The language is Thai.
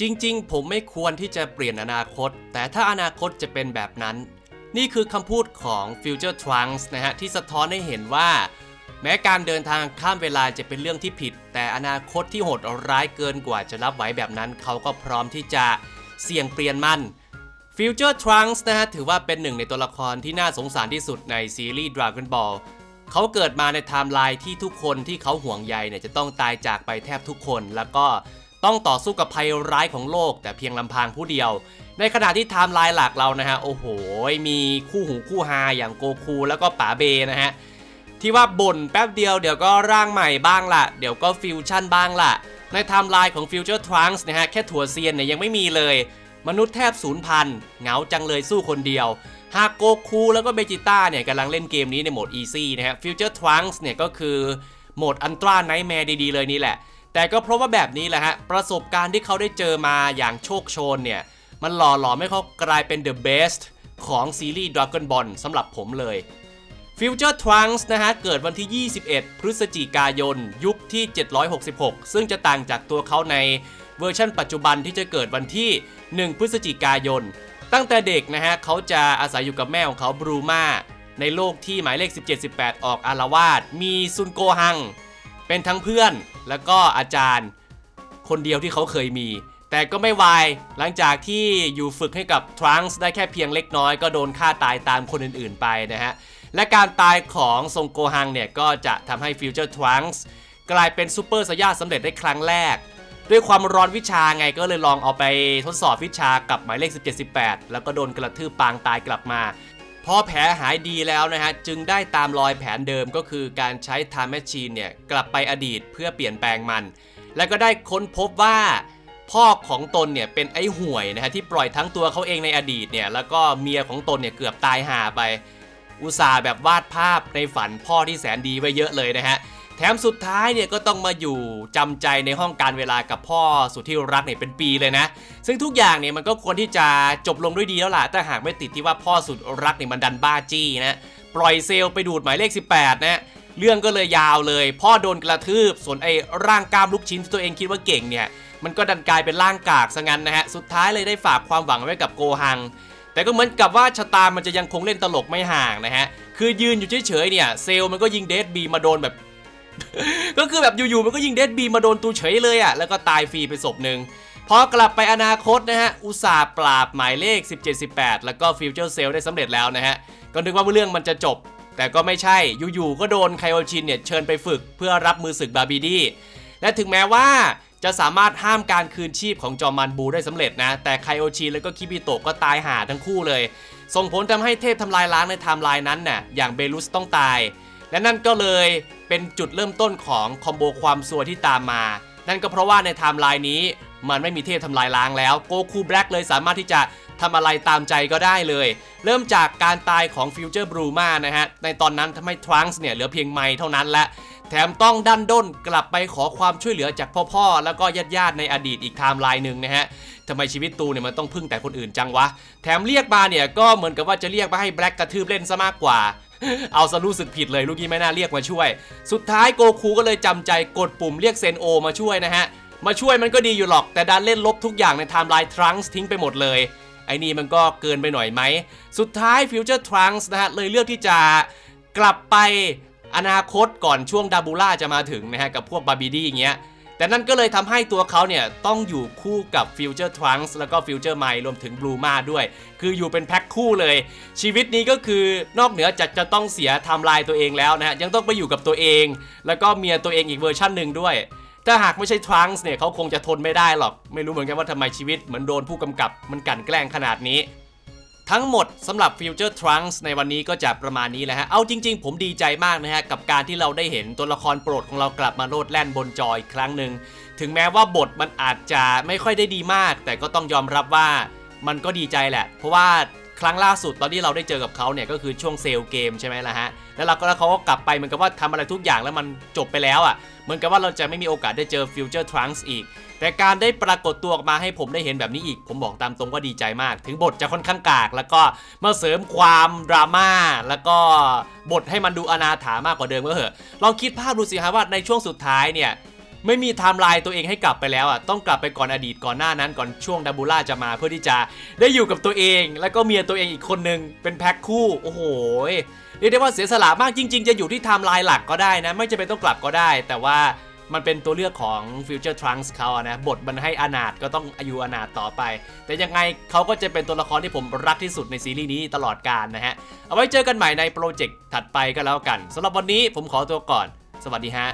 จริงๆ ผมไม่ควรที่จะเปลี่ยนอนาคต แต่ถ้าอนาคตจะเป็นแบบนั้น นี่คือคำพูดของ Future Trunks นะฮะ ที่สะท้อนให้เห็นว่า แม้การเดินทางข้ามเวลาจะเป็นเรื่องที่ผิด แต่อนาคตที่โหดร้ายเกินกว่าจะรับไหวแบบนั้น เขาก็พร้อมที่จะเสี่ยงเปลี่ยนมัน Future Trunks นะฮะ ถือว่าเป็นหนึ่งในตัวละครที่น่าสงสารที่สุดในซีรีส์ Dragon Ball เขาเกิดมาในไทม์ไลน์ที่ทุกคนที่เขาห่วงใยเนี่ยจะต้องตายจากไปแทบทุกคน แล้วก็ ต้องต่อสู้กับภัยร้ายของโลก แต่เพียงลำพังผู้เดียว ในขณะที่ไทม์ไลน์หลักเรานะฮะโอ้โห มีคู่หูคู่ฮาอย่างโกคูแล้วก็ป๋าเบนะฮะที่ว่าบ่นแป๊บเดียวเดี๋ยวก็ร่างใหม่บ้างละเดี๋ยวก็ฟิวชั่นบ้างละในไทม์ไลน์ของ Future Trunks นะฮะแค่ถั่วเซียนเนี่ยยังไม่มีเลย มนุษย์แทบสูญพันธุ์เหงาจังเลยสู้คนเดียว หากโกคูแล้วก็เบจิต้าเนี่ยกำลังเล่นเกมนี้ในโหมด Easy นะฮะ Future Trunks เนี่ยก็คือโหมด Ultra Nightmare ดีๆเลยนี่แหละ แต่ก็เพราะว่าแบบนี้แหละฮะ ประสบการณ์ที่เขาได้เจอมาอย่างโชคโชนเนี่ย มันหล่อหลอมให้เขากลายเป็น The Best ของซีรีส์ Dragon Ball สำหรับผมเลย Future Trunks นะฮะ เกิดวันที่ 21 พฤศจิกายน ยุคที่ 766 ซึ่งจะต่างจากตัวเขาในเวอร์ชันปัจจุบันที่จะเกิดวันที่ 1 พฤศจิกายน ตั้งแต่เด็กนะฮะ เขาจะอาศัยอยู่กับแม่ของเขาบรูมาในโลกที่หมายเลข 17-18 ออกอารวาสมีซุนโกฮัง เป็นทั้งเพื่อนแล้วก็อาจารย์คนเดียวที่เขาเคยมี แต่ก็ไม่วายหลังจากที่อยู่ฝึกให้กับทรังส์ได้แค่เพียงเล็กน้อยก็โดนฆ่าตายตามคนอื่นๆไปนะฮะ และการตายของซงโกฮังเนี่ย ก็จะทำให้ฟิวเจอร์ทรังส์กลายเป็นซูเปอร์สยาสำเร็จได้ครั้งแรก ด้วยความร้อนวิชาไงก็เลยลองเอาไปทดสอบวิชากับหมายเลข17-18 แล้วก็โดนกระทืบปางตายกลับมา พอแผลหายดีแล้วนะฮะจึงได้ตามรอยแผนเดิมก็คือการใช้ไทม์แมชชีนเนี่ยกลับไปอดีตเพื่อเปลี่ยนแปลงมัน แล้วก็ได้ค้นพบว่าพ่อของตนเนี่ยเป็นไอ้ห่วยนะฮะที่ปล่อยทั้งตัวเขาเองในอดีตเนี่ยแล้วก็เมียของตนเนี่ยเกือบตายห่าไป อุตส่าห์แบบวาดภาพในฝันพ่อที่แสนดีไว้เยอะเลยนะฮะ แถมสุดท้ายเนี่ยก็ต้องมาอยู่จำใจในห้องการเวลากับพ่อสุดที่รักเนี่ยเป็นปีเลยนะ ซึ่งทุกอย่างเนี่ยมันก็ควรที่จะจบลงด้วยดีแล้วล่ะแต่หากไม่ติดที่ว่าพ่อสุดรักเนี่ยมันดันบ้าจี้นะปล่อยเซลล์ไปดูดหมายเลข 18 นะเรื่องก็เลยยาวเลย พ่อโดนกระทืบ ส่วนไอ้ร่างกล้ามลูกชิ้นที่ตัวเองคิดว่าเก่งเนี่ย มันก็ดันกลายเป็นร่างกากซะงั้นนะฮะ สุดท้ายเลยได้ฝากความหวังไว้กับโกฮัง แต่ก็เหมือนกับว่าชะตามันจะยังคงเล่นตลกไม่ห่างนะฮะ คือยืนอยู่เฉยๆเนี่ย เซลล์มันก็ยิงเดดบีมาโดนแบบ ก็คือแบบอยู่ๆมันก็ยิงเดดบีมาโดนตูเฉยเลยอะ่ะแล้วก็ตายฟรีไปศพหนึ่งพอกลับไปอนาคตนะฮะ อุตสาห์ปราบหมายเลข 17-18 แล้วก็ฟิวเจอร์เซลได้สำเร็จแล้วนะฮะ ก็นึกว่าเรื่องมันจะจบ แต่ก็ไม่ใช่ อยู่ๆ ก็โดนไคโอชินเนี่ย เชิญไปฝึกเพื่อรับมือศึกบาบีดี และถึงแม้ว่าจะสามารถห้ามการคืนชีพของจอมมันบูได้สำเร็จนะ แต่ไคโอชินแล้วก็คิบิโตะก็ตายหาทั้งคู่เลย ส่งผลทำให้เทพทำลายล้างในไทม์ไลน์นั้นน่ะ อย่างเบลุสต้องตาย และนั่นก็เลย เป็นจุดเริ่มต้นของคอมโบความซัวที่ตามมา นั่นก็เพราะว่าในไทม์ไลน์นี้มันไม่มีเทพทำลายล้างแล้วโกคูแบล็กเลยสามารถที่จะทำอะไรตามใจก็ได้เลย เริ่มจากการตายของฟิวเจอร์บรูมานะฮะ ในตอนนั้นทำให้ทรังส์เนี่ยเหลือเพียงไม้เท่านั้นและแถมต้องดันด้นกลับไปขอความช่วยเหลือจากพ่อๆ แล้วก็ญาติๆในอดีตอีกไทม์ไลน์หนึ่งนะฮะทำไมชีวิตตูเนี่ยมันต้องพึ่งแต่คนอื่นจังวะ แถมเรียกมาเนี่ยก็เหมือนกับว่าจะเรียกมาให้แบล็กกระทืบเล่นซะมากกว่า เอาซะรู้สึกผิดเลยลูกนี้ไม่น่าเรียกมาช่วย สุดท้ายโกคูก็เลยจำใจกดปุ่มเรียกเซนโอมาช่วยนะฮะ มาช่วยมันก็ดีอยู่หรอก แต่ดันเล่นลบทุกอย่างในไทม์ไลน์ทรังส์ทิ้งไปหมดเลย ไอ้นี่มันก็เกินไปหน่อยไหม สุดท้ายฟิวเจอร์ทรังส์นะฮะเลยเลือกที่จะกลับไปอนาคตก่อนช่วงดาบูล่าจะมาถึงนะฮะกับพวกบาบีดี้อย่างเงี้ย แต่นั่นก็เลยทำให้ตัวเขาเนี่ยต้องอยู่คู่กับ Future Trunks แล้วก็ Future m i รวมถึง Blue Ma ด้วย คืออยู่เป็นแพ็คคู่เลย ชีวิตนี้ก็คือนอกเหนือจากจะต้องเสียไทม์ไลน์ตัวเองแล้วนะฮะยังต้องไปอยู่กับตัวเอง แล้วก็เมียตัวเองอีกเวอร์ชั่นหนึ่งด้วยถ้าหากไม่ใช่ Trunks เนี่ยเขาคงจะทนไม่ได้หรอก ไม่รู้เหมือนกันว่าทำไมชีวิตเหมือนโดนผู้กำกับมันกั่นแกล้งขนาดนี้ ทั้งหมดสำหรับ Future Trunks ในวันนี้ก็จะประมาณนี้แหละฮะ เอาจริง ๆ ผมดีใจมากนะฮะ กับการที่เราได้เห็นตัวละครโปรดของเรากลับมาโลดแล่นบนจออีกครั้งหนึ่ง ถึงแม้ว่าบทมันอาจจะไม่ค่อยได้ดีมาก แต่ก็ต้องยอมรับว่ามันก็ดีใจแหละ เพราะว่า ครั้งล่าสุดตอนที่เราได้เจอกับเขาเนี่ยก็คือช่วงเซลล์เกมใช่ไหมล่ะฮะแล้วเราก็แล้วเขาก็กลับไปเหมือนกับว่าทำอะไรทุกอย่างแล้วมันจบไปแล้วอะเหมือนกับว่าเราจะไม่มีโอกาสได้เจอ Future Trunks อีก แต่การได้ปรากฏตัวออกมาให้ผมได้เห็นแบบนี้อีก ผมบอกตามตรงว่าดีใจมาก ถึงบทจะค่อนข้างกาก แล้วก็มาเสริมความดราม่าแล้วก็บทให้มันดูอนาถามากกว่าเดิมก็เหอะลองคิดภาพดูสิฮะว่าในช่วงสุดท้ายเนี่ย ไม่มีไทม์ไลน์ตัวเองให้กลับไปแล้วอะต้องกลับไปก่อนอดีตก่อนหน้านั้นก่อนช่วงดับบูล่าจะมาเพื่อที่จะได้อยู่กับตัวเอง แล้วก็เมียตัวเองอีกคนนึงเป็นแพ็คคู่โอ้โหเรียกได้ว่าเสียสละมากจริง ๆ จะอยู่ที่ไทม์ไลน์หลักก็ได้นะ ไม่จำเป็นต้องกลับก็ได้ แต่ว่ามันเป็นตัวเลือกของ Future Trunks เขาอะนะ บทมันให้อนาถก็ต้องอายุอนาถต่อไป แต่ยังไงเขาก็จะเป็นตัวละครที่ผมรักที่สุดในซีรีส์นี้ตลอดกาลนะฮะ เอาไว้เจอกันใหม่ในโปรเจกต์ถัดไปก็แล้วกันสำหรับวันนี้ผมขอตัวก่อน สวัสดีฮะ